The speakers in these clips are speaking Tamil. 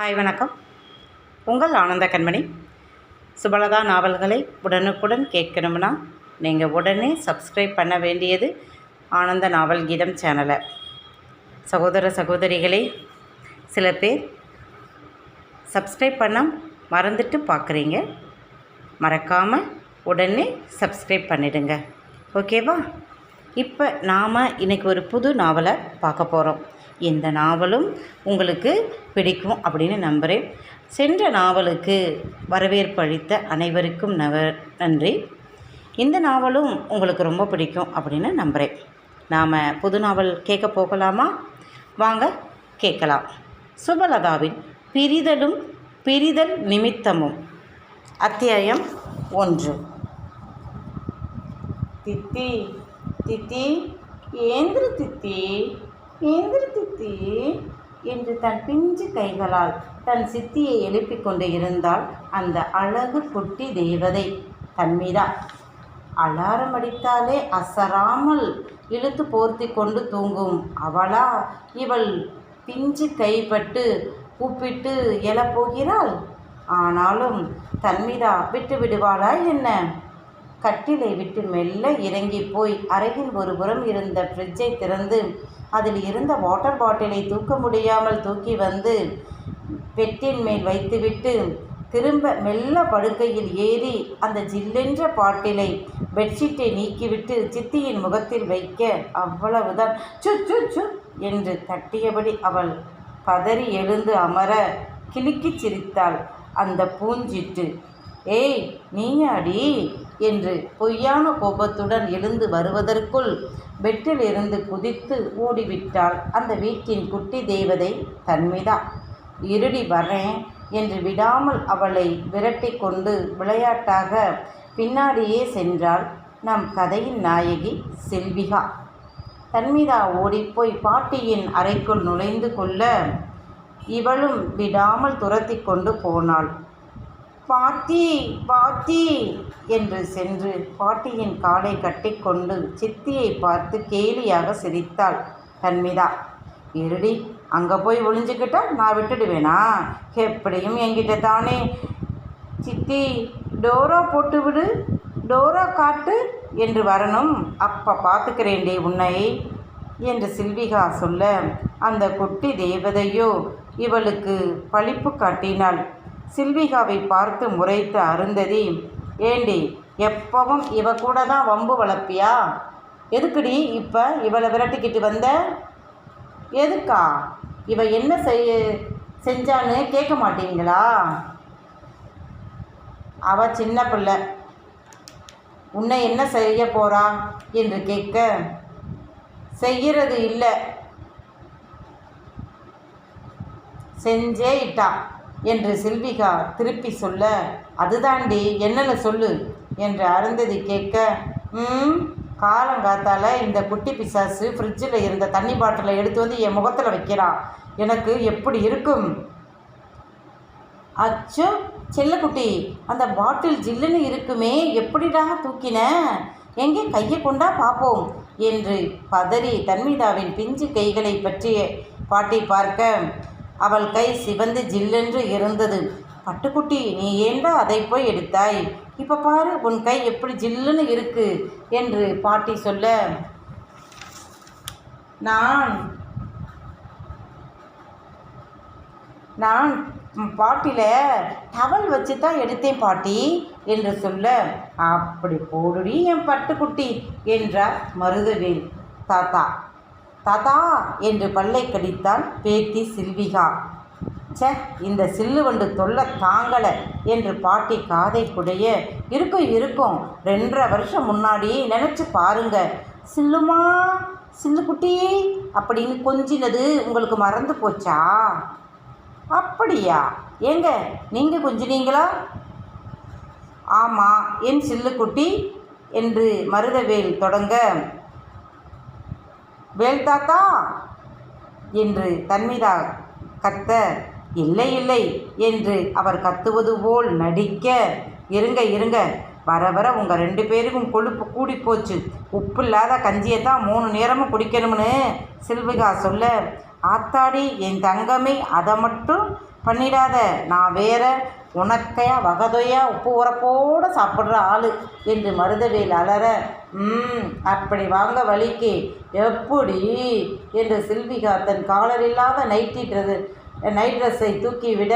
ஹாய் வணக்கம். உங்கள் ஆனந்த கண்மணி. சுபலதா நாவல்களை உடனுக்குடன் கேட்கணும்னா நீங்கள் உடனே சப்ஸ்கிரைப் பண்ண வேண்டியது ஆனந்த நாவல் கீதம் சேனலை. சகோதர சகோதரிகளே சில பேர் சப்ஸ்கிரைப் பண்ண மறந்துட்டு பார்க்குறீங்க. மறக்காமல் உடனே சப்ஸ்கிரைப் பண்ணிடுங்க. ஓகேவா? இப்போ நாம் இன்றைக்கி ஒரு புது நாவலை பார்க்க போகிறோம் இந்த நாவலும் உங்களுக்கு பிடிக்கும் அப்படின்னு நம்புகிறேன் சென்ற நாவலுக்கு வரவேற்பு அளித்த அனைவருக்கும் நவ நன்றி. இந்த நாவலும் உங்களுக்கு ரொம்ப பிடிக்கும் அப்படின்னு நம்புகிறேன் நாம் புது நாவல் கேட்க போகலாமா? வாங்க கேட்கலாம். சுபலதாவின் பிரிதலும் பிரிதல் நிமித்தமும். அத்தியாயம் ஒன்று. தித்தி தித்தி ஏந்திர தித்தி. ஏந்திர என்று தன் பிஞ்சு கைகளால் தன் சித்தியை எழுப்பிக் கொண்டு இருந்தாள் அந்த அழகு குட்டி தேவதை. தன்மீதா அலாரம் அடித்தாலே அசராமல் இழுத்து போர்த்தி கொண்டு தூங்கும் அவளா? இவள் பிஞ்சு கைப்பட்டு கூப்பிட்டு எழப்போகிறாள் ஆனாலும் தன்மீதா விட்டு விடுவாளா என்ன? கட்டிலை விட்டு மெல்ல இறங்கி போய் அறையின் ஒரு புறம் இருந்த ஃப்ரிட்ஜை திறந்து அதில் இருந்த வாட்டர் பாட்டிலை தூக்க முடியாமல் தூக்கி வந்து பெட்டின் மேல் வைத்துவிட்டு திரும்ப மெல்ல படுக்கையில் ஏறி அந்த ஜில்லென்ற பாட்டிலை பெட்ஷீட்டை நீக்கிவிட்டு சித்தியின் முகத்தில் வைக்க அவ்வளவுதான். சு சு சு என்று தட்டியபடி அவள் பதறி எழுந்து அமர கிலுக்கிச் சிரித்தாள். அந்த பூஞ்சிட்டு ஏய் நீயாடி? என்று பொய்யான கோபத்துடன் எழுந்து வருவதற்குள் பெட்டிலிருந்து குதித்து ஓடிவிட்டாள். அந்த வீட்டின் குட்டி தேவதை தன்மிதா. இருடி வரேன் என்று விடாமல் அவளை விரட்டி கொண்டு விளையாட்டாக பின்னாடியே சென்றாள் நம் கதையின் நாயகி செல்விகா. தன்மிதா ஓடிப்போய் பாட்டியின் அறைக்குள் நுழைந்து கொள்ள. இவளும் விடாமல் துரத்தி கொண்டு போனாள். பாட்டி பாட்டி என்று சென்று பாட்டியின் காலை கட்டிக்கொண்டு சித்தியை பார்த்து கேலியாக சிரித்தாள் தன்மிதா. இருடி அங்கே போய் ஒளிஞ்சுக்கிட்டா நான் விட்டுடுவேனா? எப்படியும் என்கிட்ட தானே. சித்தி டோரா போட்டு விடு டோரா காட்டு என்று வரணும். அப்போ பார்த்துக்கிறேன்டே உன்னை என்று சில்விகா சொல்ல அந்த குட்டி தேவதையோ இவளுக்கு பழிப்பு காட்டினாள். சில்விகாவை பார்த்து முறைத்து அருந்ததி ஏண்டி எப்பவும் இவ கூட தான் வம்பு வளர்ப்பியா? எதுக்குடி இப்போ இவளை விரட்டிக்கிட்டு வந்த? எதுக்கா? இவ என்ன செய்ய செஞ்சான்னு கேட்க மாட்டீங்களா? அவ சின்ன பிள்ளை. உன்னை என்ன செய்ய போறா? என்று கேட்க செய்கிறது இல்லை. செஞ்சே இட்டா. என்று செல்விகா திருப்பி சொல்ல அதுதாண்டி என்னன்னு சொல்லு என்று அருந்ததி கேட்க ம் காலங்காத்தால இந்த குட்டி பிசாசு ஃப்ரிட்ஜில் இருந்த தண்ணி பாட்டிலை எடுத்து வந்து என் முகத்தில் வைக்கிறான் எனக்கு எப்படி இருக்கும்? அச்சோ செல்லக்குட்டி அந்த பாட்டில் ஜில்லுன்னு இருக்குமே எப்படிடா தூக்கின? எங்கே கையை கொண்டா பார்ப்போம் என்று பதறி தன்மிதாவின் பிஞ்சு கைகளை பற்றி பாட்டி பார்க்க அவள் கை சிவந்து ஜில்லென்று இருந்தது. பட்டுக்குட்டி நீ ஏண்டா அதை போய் எடுத்தாய்? இப்போ பாரு உன் கை எப்படி ஜில்லுன்னு இருக்கு என்று பாட்டி சொல்ல நான் நான் பாட்டில டவல் வச்சு தான் எடுத்தேன் பாட்டி என்று சொல்ல அப்படி போடுடி என் பட்டுக்குட்டி என்றார் மருதவேல் தாத்தா. தாத்தா என்று பல்லை கடித்தாள் பேத்தி சில்விகா. சே இந்த சில்லு வண்டு தொல்லை தாங்கலை என்று பாட்டி காதை குடைய இருக்கும் இருக்கும் ரெண்டரை வருஷம் முன்னாடி நினச்சி பாருங்க. சில்லுமா சில்லுக்குட்டி அப்படின்னு கொஞ்சினது உங்களுக்கு மறந்து போச்சா? அப்படியா? ஏங்க நீங்கள் கொஞ்சினீங்களா? ஆமாம் என் சில்லுக்குட்டி என்று மருதவேல் தொடங்க. வேல் தாத்தா என்று தன்மிதா கத்த இல்லை இல்லை என்று அவர் கத்துவது போல் நடிக்க இருங்க இருங்க வர வர உங்கள் ரெண்டு பேருக்கும் கொழுப்பு கூடி போச்சு. உப்பு இல்லாத கஞ்சியை தான் மூணு நேரமும் குடிக்கணும்னு சில்விகா சொல்ல ஆத்தாடி என் தங்கமே அதை மட்டும் பண்ணிடாத. நான் வேற உனக்கையா வகதையா உப்பு உரப்போடு சாப்பிட்ற ஆள் என்று மருதவேல் அலற ம் அப்படி வாங்க வலிக்கு எப்படி? என்று சில்விகா தன் காலர் இல்லாத நைட்டி ட்ரெஸ் நைட் ட்ரெஸ்ஸை தூக்கிவிட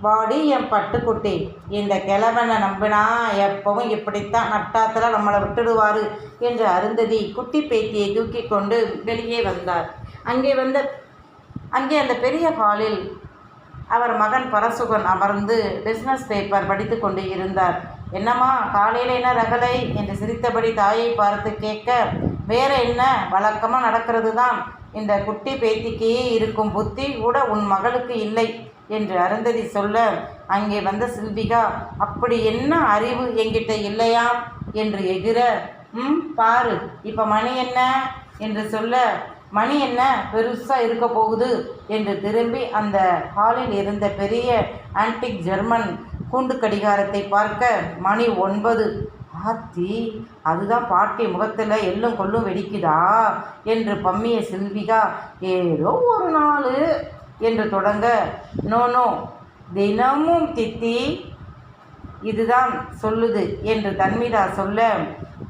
வாடி என் பட்டுக்குட்டி இந்த கிழவனை நம்பினா எப்பவும் இப்படித்தான் நட்டாத்தில் நம்மளை விட்டுடுவார் என்று அருந்ததி குட்டி பேத்தியை தூக்கி கொண்டு வெளியே வந்தார். அங்கே வந்த அங்கே அந்த பெரிய ஹாலில் அவர் மகன் பரசுகன் அமர்ந்து பிஸ்னஸ் பேப்பர் படித்து கொண்டு இருந்தார். என்னம்மா காலையில் என்ன ரகலை? என்று சிரித்தபடி தாயை பார்த்து கேட்க வேற என்ன வழக்கமாக நடக்கிறது தான் இந்த குட்டி பேத்திக்கு இருக்கும் புத்தி கூட உன் மகளுக்கு இல்லை என்று அருந்ததி சொல்ல அங்கே வந்த சில்விகா அப்படி என்ன அறிவு என்கிட்ட இல்லையா? என்று எகிற ம் பாரு இப்போ மணி என்ன? என்று சொல்ல மணி என்ன பெருசாக இருக்க போகுது என்று திரும்பி அந்த ஹாலில் இருந்த பெரிய ஆன்டிக் ஜெர்மன் கூண்டு கடிகாரத்தை பார்க்க மணி ஒன்பது. ஆத்தி அதுதான் பாட்டி முகத்தில் எல்லும் கொள்ளும் வெடிக்குதா என்று பம்மிய சில்விகா ஏதோ ஒரு நாள் என்று தொடங்க நோ நோ தினமும் தித்தி இதுதான் சொல்லுது என்று தன்மீதா சொல்ல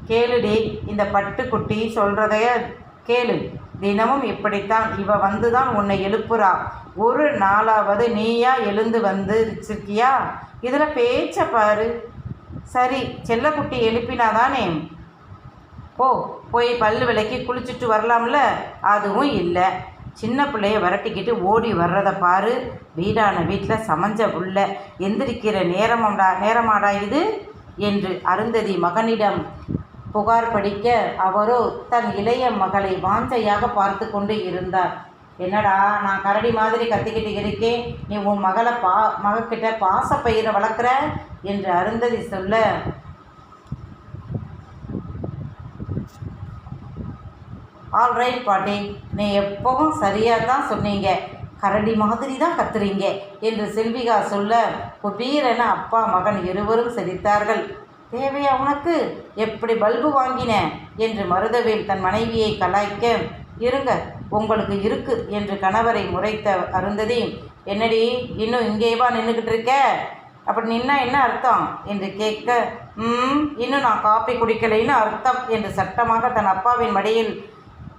கேளுடி இந்த பட்டுக்குட்டி சொல்கிறதைய கேளு. தினமும் இப்படித்தான். இவ வந்து தான் உன்னை எழுப்புறா. ஒரு நாளாவது நீயா எழுந்து வந்து வச்சிருக்கியா இதில் பேச்ச பாரு. சரி செல்லக்குட்டி எழுப்பினாதானே? போ போய் பல்லு விளக்கி குளிச்சுட்டு வரலாம்ல? அதுவும் இல்லை. சின்ன பிள்ளைய விரட்டிக்கிட்டு ஓடி வர்றதை பாரு. வீடான வீட்டில் சமஞ்ச புள்ள எந்திரிக்கிற நேரமாடா நேரமாடா இது? என்று அருந்ததி மகனிடம் புகார் படிக்க அவரோ தன் இளைய மகளை வாஞ்சையாக பார்த்து கொண்டு இருந்தார். என்னடா நான் கரடி மாதிரி கத்திக்கிட்டு இருக்கேன். நீ உன் மகளை பா மகக்கிட்ட பாசப்பயிரை வளர்க்குற? என்று அருந்ததி சொல்ல ஆல்ரைட் பாட்டி. நீ எப்பவும் சரியாக தான் சொன்னீங்க. கரடி மாதிரி தான் கத்துறீங்க என்று செல்விகா சொல்ல குபீரென அப்பா மகன் இருவரும் சிரித்தார்கள். தேவையா உனக்கு? எப்படி பல்பு வாங்கின? என்று மருதவேல் தன் மனைவியை கலாய்க்க இருங்க உங்களுக்கு இருக்கு என்று கணவரை முறைத்த அருந்ததி என்னடி இன்னும் இங்கேவா நின்றுக்கிட்டு இருக்க அப்படி நின்னா என்ன அர்த்தம்? என்று கேட்க ம் இன்னும் நான் காப்பி குடிக்கலைன்னு அர்த்தம் என்று சட்டமாக தன் அப்பாவின் மடியில்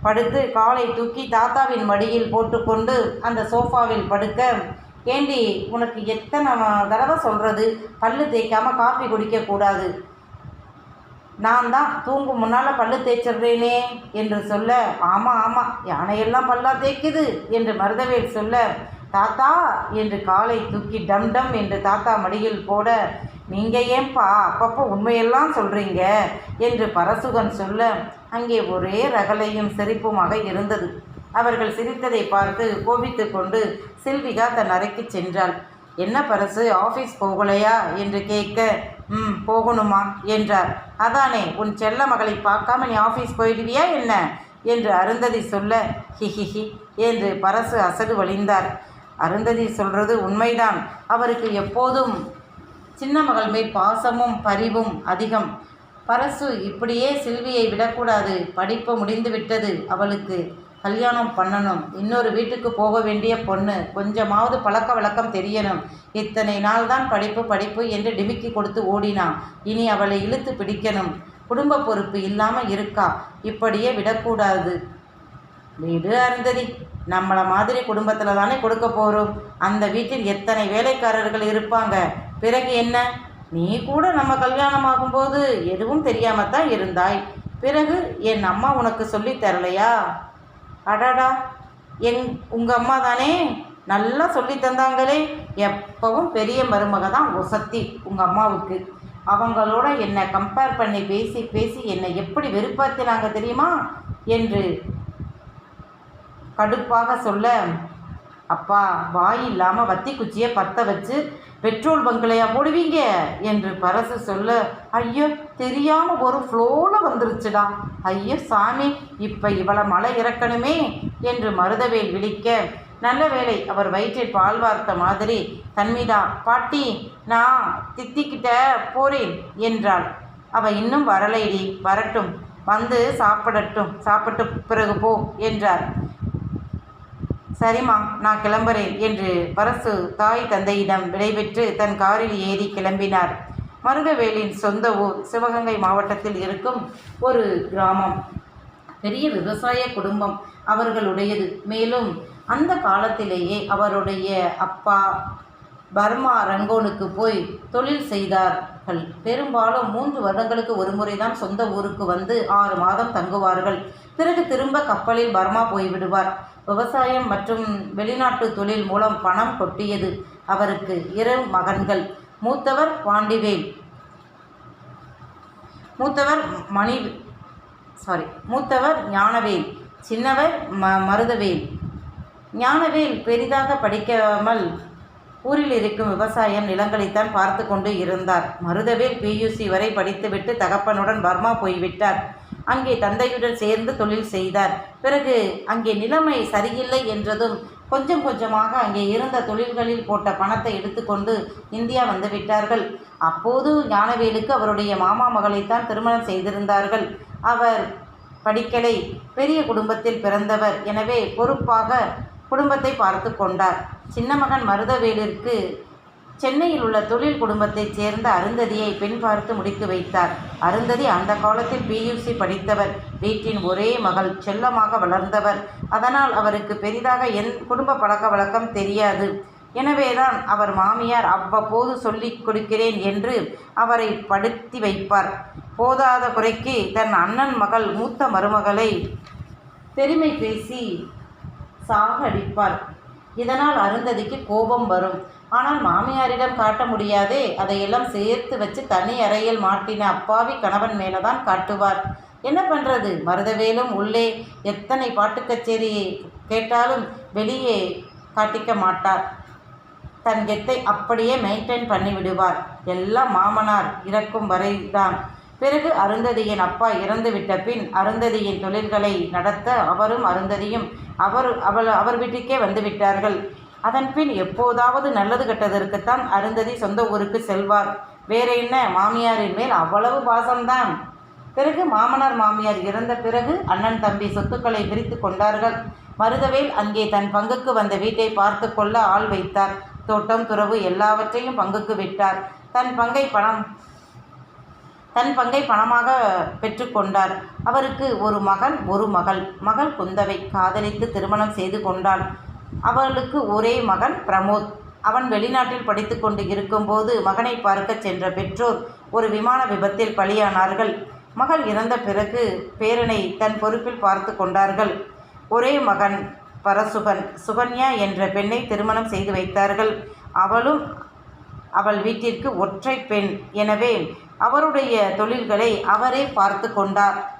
படுத்து காலை தூக்கி தாத்தாவின் மடியில் போட்டுக்கொண்டு அந்த சோஃபாவில் படுக்க ஏண்டி உனக்கு எத்தனை தடவை சொல்கிறது பல்லு தேய்க்காமல் காஃபி குடிக்கக்கூடாது. நான் தான் தூங்கும் முன்னால் பல்லு தேய்ச்சிடுறேனே என்று சொல்ல ஆமாம் ஆமாம் யானையெல்லாம் பல்லாக தேய்க்குது? என்று மருதவேல் சொல்ல தாத்தா என்று காலை தூக்கி டம் டம் என்று தாத்தா மடியில் போட நீங்கள் ஏன்பா அப்பப்போ உண்மையெல்லாம் சொல்கிறீங்க என்று பரசுகன் சொல்ல அங்கே ஒரே ரகலையும் சிரிப்புமாக இருந்தது. அவர்கள் சிரித்ததை பார்த்து கோபித்து கொண்டு சில்விகா தன் அறைக்கு சென்றாள். என்ன பரசு ஆஃபீஸ் போகலையா? என்று கேட்க ம் போகணுமா? என்றார். அதானே உன் செல்ல மகளை பார்க்காம நீ ஆஃபீஸ் போயிடுவியா என்ன? என்று அருந்ததி சொல்ல ஹிஹிஹி என்று பரசு அசடு வழிந்தார். அருந்ததி சொல்றது உண்மைதான். அவருக்கு எப்போதும் சின்ன மகள் மேல் பாசமும் பரிவும் அதிகம். பரசு இப்படியே சில்வியை விடக்கூடாது. படிப்பு முடிந்து விட்டது அவளுக்கு. கல்யாணம் பண்ணணும். இன்னொரு வீட்டுக்கு போக வேண்டிய பொண்ணு. கொஞ்சமாவது பழக்க வழக்கம் தெரியணும். இத்தனை நாள் தான் படிப்பு படிப்பு என்று டிமிக்கி கொடுத்து ஓடினான் இனி அவளை இழுத்து பிடிக்கணும். குடும்ப பொறுப்பு இல்லாமல் இருக்கா? இப்படியே விடக்கூடாது. வீடு அருந்ததி. நம்மளை மாதிரி குடும்பத்தில் தானே கொடுக்க போகிறோம் அந்த வீட்டில் எத்தனை வேலைக்காரர்கள் இருப்பாங்க? பிறகு என்ன? நீ கூட நம்ம கல்யாணம் ஆகும்போது எதுவும் தெரியாமல் தான் இருந்தாய். பிறகு என் அம்மா உனக்கு சொல்லி தரலையா? அடாடா. எங் உங்கள் அம்மா தானே? நல்லா சொல்லி தந்தாங்களே. எப்பவும் பெரிய மருமக தான் ஒசத்தி உங்கள் அம்மாவுக்கு. அவங்களோட என்னை கம்பேர் பண்ணி பேசி பேசி என்னை எப்படி வெறுப்பாத்தினாங்க தெரியுமா? என்று கடுப்பாக சொல்ல அப்பா வாய் இல்லாமல் வத்தி குச்சியை பற்ற வச்சு பெட்ரோல் பங்களையா போடுவீங்க? என்று பரசு சொல்ல ஐயோ தெரியாமல் ஒரு ஃப்ளோவில் வந்துருச்சுடா. ஐயோ சாமி இப்போ இவ்வளோ மலை இறக்கணுமே? என்று மருதவேல் விழிக்க நல்ல வேலை அவர் வயிற்றில் பால் வார்த்த மாதிரி. தன்மீதா பாட்டி நான் தித்திக்கிட்ட போறேன் என்றாள். அவ இன்னும் வரலைடி. வரட்டும். வந்து சாப்பிடட்டும். சாப்பிட்டு பிறகு போ என்றார். சரிம்மா நான் கிளம்புறேன் என்று பரசு தாய் தந்தையிடம் விடைபெற்று தன் காரில் ஏறி கிளம்பினார். மருதவேலின் சொந்த ஊர் சிவகங்கை மாவட்டத்தில் இருக்கும் ஒரு கிராமம். பெரிய விவசாய குடும்பம் அவர்களுடையது. மேலும் அந்த காலத்திலேயே அவருடைய அப்பா பர்மா ரங்கோனுக்கு போய் தொழில் செய்தார்கள். பெரும்பாலும் மூன்று வருடங்களுக்கு ஒரு முறை தான் சொந்த ஊருக்கு வந்து ஆறு மாதம் தங்குவார்கள். பிறகு திரும்ப கப்பலில் பர்மா போய்விடுவார். விவசாயம் மற்றும் வெளிநாட்டு தொழில் மூலம் பணம் கொட்டியது அவருக்கு இரு மகன்கள். மூத்தவர் பாண்டிவேல். மூத்தவர் மணி சாரி மூத்தவர் ஞானவேல். சின்னவர் ம மருதவேல். ஞானவேல் பெரிதாக படிக்காமல் ஊரில் இருக்கும் விவசாயம் நிலங்களைத்தான் பார்த்து கொண்டு இருந்தார். மருதவேல் பியூசி வரை படித்துவிட்டு தகப்பனுடன் பர்மா போய்விட்டார். அங்கே தந்தையுடன் சேர்ந்து தொழில் செய்தார். பிறகு அங்கே நிலைமை சரியில்லை என்றதும் கொஞ்சம் கொஞ்சமாக அங்கே இருந்த தொழில்களில் போட்ட பணத்தை எடுத்துக்கொண்டு இந்தியா வந்து விட்டார்கள் அப்போது ஞானவேலுக்கு அவருடைய மாமா மகளைத்தான் திருமணம் செய்திருந்தார்கள். அவர் படிக்கலை பெரிய குடும்பத்தில் பிறந்தவர். எனவே பொறுப்பாக குடும்பத்தை பார்த்து கொண்டார். சின்ன மகன் மருதவேலிற்கு சென்னையில் உள்ள தொழில் குடும்பத்தைச் சேர்ந்த அருந்ததியை பெண் பார்த்து முடித்து வைத்தார். அருந்ததி அந்த காலத்தில் பியூசி படித்தவர். வீட்டின் ஒரே மகள் செல்லமாக வளர்ந்தவர். அதனால் அவருக்கு பெரிதாக என் குடும்ப பழக்க வழக்கம் தெரியாது. எனவேதான் அவர் மாமியார் அவ்வப்போது சொல்லிக் கொடுக்கிறேன் என்று அவரை படுத்தி வைப்பார். போதாத குறைக்கு தன் அண்ணன் மகள் மூத்த மருமகளை பெருமை பேசி சாகடிப்பாள் இதனால் அருந்ததிக்கு கோபம் வரும். ஆனால் மாமியாரிடம் காட்ட முடியாதே அதையெல்லாம் சேர்த்து வச்சு தனி அறையில் மாட்டின அப்பாவி கணவன் மேலே தான் காட்டுவார். என்ன பண்ணுறது மருதவேலும் உள்ளே எத்தனை பாட்டு கச்சேரியை கேட்டாலும் வெளியே காட்டிக்க மாட்டார். தன் கெத்தை அப்படியே மெயின்டைன் பண்ணி விடுவார். எல்லாம் மாமனார் இறக்கும் வரைதான். பிறகு அருந்ததியின் அப்பா இறந்துவிட்ட பின் அருந்ததியின் தொழில்களை நடத்த அவரும் அருந்ததியும் அவர் அவள் அவர் வீட்டுக்கே வந்து விட்டார்கள். அதன்பின் எப்போதாவது நல்லது கெட்டதற்குத்தான் அருந்ததி சொந்த ஊருக்கு செல்வார். வேற என்ன? மாமியாரின் மேல் அவ்வளவு பாசம்தான். பிறகு மாமனார் மாமியார் இறந்த பிறகு அண்ணன் தம்பி சொத்துக்களை பிரித்து கொண்டார்கள். மருதவேல் அங்கே தன் பங்குக்கு வந்த வீட்டை பார்த்து கொள்ள ஆள் வைத்தார். தோட்டம் துறவு எல்லாவற்றையும் பங்குக்கு விட்டார். தன் பங்கை பணம் தன் பங்கை பணமாக பெற்றுக்கொண்டார் அவருக்கு ஒரு மகன் ஒரு மகள். மகள் குந்தவை காதலித்து திருமணம் செய்து கொண்டாள். அவளுக்கு ஒரே மகன் பிரமோத். அவன் வெளிநாட்டில் படித்து கொண்டு இருக்கும்போது மகனை பார்க்க சென்ற பெற்றோர் ஒரு விமான விபத்தில் பலியானார்கள். மகள் இறந்த பிறகு பேரனை தன் பொறுப்பில் பார்த்து கொண்டார்கள். ஒரே மகன் பரசுகன் சுகன்யா என்ற பெண்ணை திருமணம் செய்து வைத்தார்கள். அவளும் அவள் வீட்டிற்கு ஒற்றை பெண். எனவே அவருடைய தொழில்களை அவரே பார்த்து கொண்டார்.